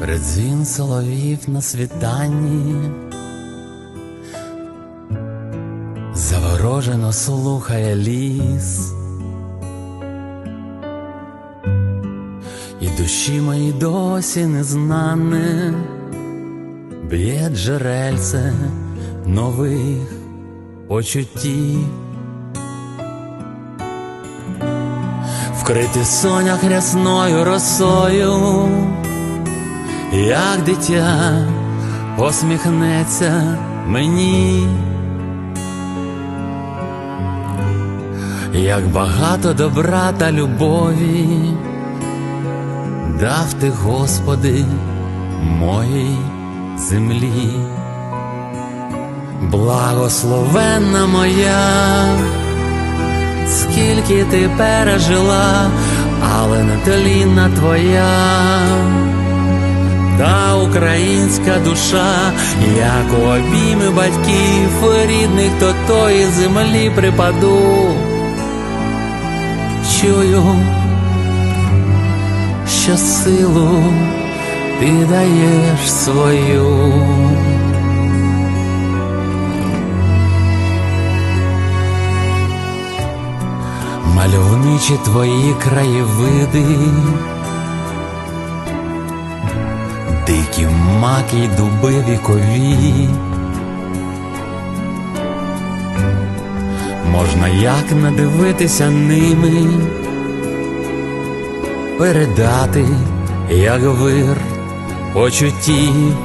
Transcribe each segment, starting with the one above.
Редзвін соловів на світанні, заворожено слухає ліс, і душі мої досі незнане, б'є джерельце нових почуттів. Вкрити сонях рясною росою, як дитя посміхнеться мені, як багато добра та любові, дав ти, Господи, моїй землі, благословенна моя скільки ти пережила, але не тлінна твоя, та українська душа, як у обійми батьків рідних, до тої землі припаду. Чую, що силу ти даєш свою. Мальовничі твої краєвиди, дикі маки дуби вікові, можна як надивитися ними, передати, як вир почуттів.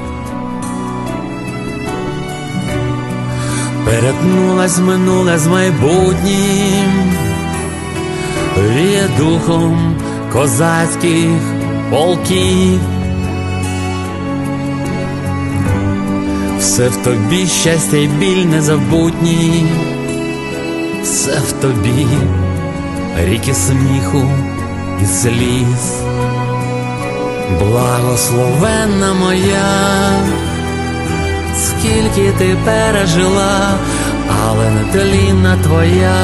Перетнулась минуле з майбутнім. Віє духом козацьких полків, все в тобі щастя й біль незабутній, все в тобі ріки сміху і сліз, благословенна моя, скільки ти пережила, але не тлінна твоя.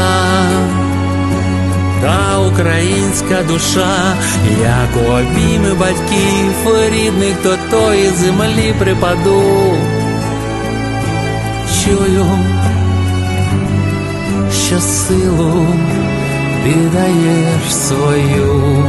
Та українська душа, як у обійми батьків рідних до тої землі припаду. Чую, що силу ти свою.